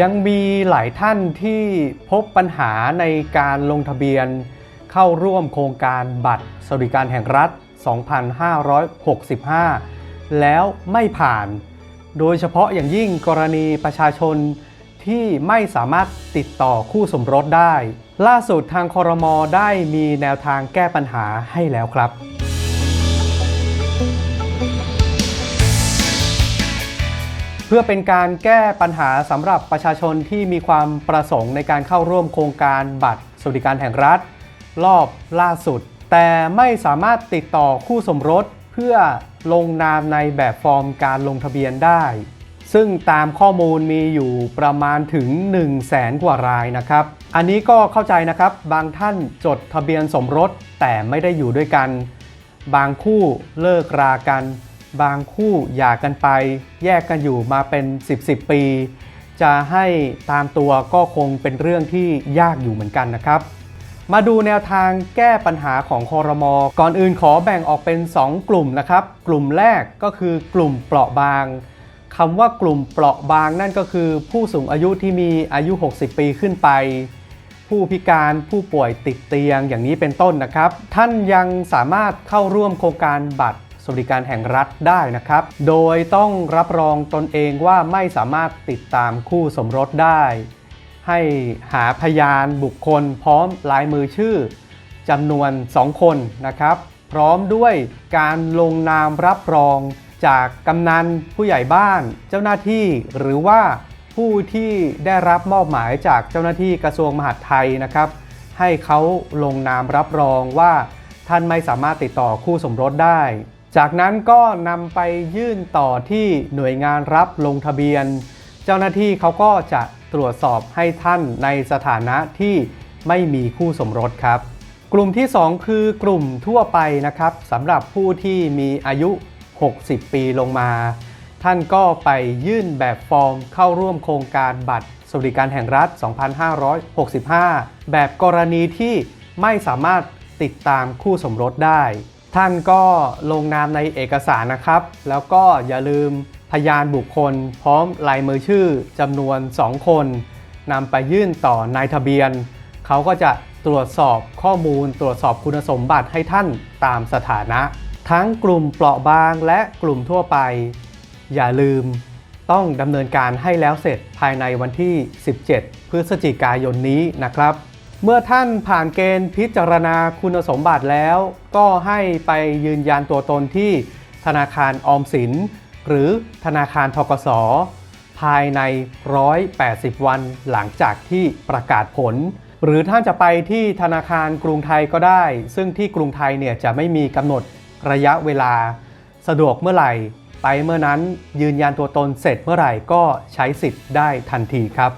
ยังมีหลายท่านที่พบปัญหาในการลงทะเบียน เข้าร่วมโครงการบัตรสวัสดิการแห่งรัฐ 2565 แล้วไม่ผ่าน โดยเฉพาะอย่างยิ่งกรณีประชาชนที่ไม่สามารถติดต่อคู่สมรสได้ ล่าสุดทางคอรมอได้มีแนวทางแก้ปัญหาให้แล้วครับ เพื่อเป็นการแก้ปัญหาสำหรับประชาชนที่มีความประสงค์ในการเข้าร่วมโครงการบัตรสวัสดิการแห่งรัฐ รอบล่าสุด แต่ไม่สามารถติดต่อคู่สมรสเพื่อลงนามในแบบฟอร์มการลงทะเบียนได้ ซึ่งตามข้อมูลมีอยู่ประมาณถึง 1 0 0 0 0แสนกว่ารายนะครับ อันนี้ก็เข้าใจนะครับ บางท่านจดทะเบียนสมรสแต่ไม่ได้อยู่ด้วยกัน บางคู่เลิกรากัน บางคู่หย่ากันไป แยกกันอยู่มาเป็น 10 10 ปี จะให้ตามตัวก็คงเป็นเรื่องที่ยากอยู่เหมือนกันนะครับ มาดูแนวทางแก้ปัญหาของคอรมอก่อนอื่นขอแบ่งออกเป็น 2 กลุ่มนะครับ กลุ่มแรกก็คือกลุ่มเปราะบางคำว่ากลุ่มเปราะบางนั่นก็คือผู้สูงอายุที่มีอายุ 60 ปีขึ้นไป ผู้พิการผู้ป่วยติดเตียงอย่างนี้เป็นต้นนะครับ ท่านยังสามารถเข้าร่วมโครงการบัตร สวัสดิการแห่งรัฐได้นะครับ โดยต้องรับรองตนเองว่าไม่สามารถติดตามคู่สมรสได้ ให้หาพยานบุคคล พร้อมลายมือชื่อจำนวน 2 คนนะครับ พร้อมด้วยการลงนามรับรองจากกำนันผู้ใหญ่บ้าน เจ้าหน้าที่หรือว่าผู้ที่ได้รับมอบหมายจากเจ้าหน้าที่กระทรวงมหาดไทยนะครับ ให้เขาลงนามรับรองว่าท่านไม่สามารถติดต่อคู่สมรสได้ จากนั้นก็นำไปยื่นต่อที่หน่วยงานรับลงทะเบียน เจ้าหน้าที่เขาก็จะตรวจสอบให้ท่านในสถานะที่ไม่มีคู่สมรสครับ กลุ่มที่ 2 คือกลุ่มทั่วไปนะครับสำหรับผู้ที่มีอายุ 60 ปีลงมา ท่านก็ไปยื่นแบบฟอร์มเข้าร่วมโครงการบัตรสวัสดิการแห่งรัฐ 2565 แบบกรณีที่ไม่สามารถติดตามคู่สมรสได้ ท่านก็ลงนามในเอกสารนะครับ แล้วก็อย่าลืมพยานบุคคล พร้อมลายมือชื่อจำนวน 2 คนนำไปยื่นต่อนายทะเบียน เขาก็จะตรวจสอบข้อมูล ตรวจสอบคุณสมบัติให้ท่านตามสถานะ ทั้งกลุ่มเปราะบางและกลุ่มทั่วไป อย่าลืมต้องดำเนินการให้แล้วเสร็จภายในวันที่ 17 พฤศจิกายนนี้นะครับ เมื่อท่านผ่านเกณฑ์พิจารณาคุณสมบัติแล้ว ก็ให้ไปยืนยันตัวตนที่ธนาคารออมสิน หรือธนาคารทกส ภายใน 180 วันหลังจากที่ประกาศผล หรือท่านจะไปที่ธนาคารกรุงไทยก็ได้ ซึ่งที่กรุงไทยเนี่ยจะไม่มีกำหนดระยะเวลา สะดวกเมื่อไหร่ ไปเมื่อนั้นยืนยันตัวตนเสร็จเมื่อไหร่ก็ใช้สิทธิ์ได้ทันทีครับ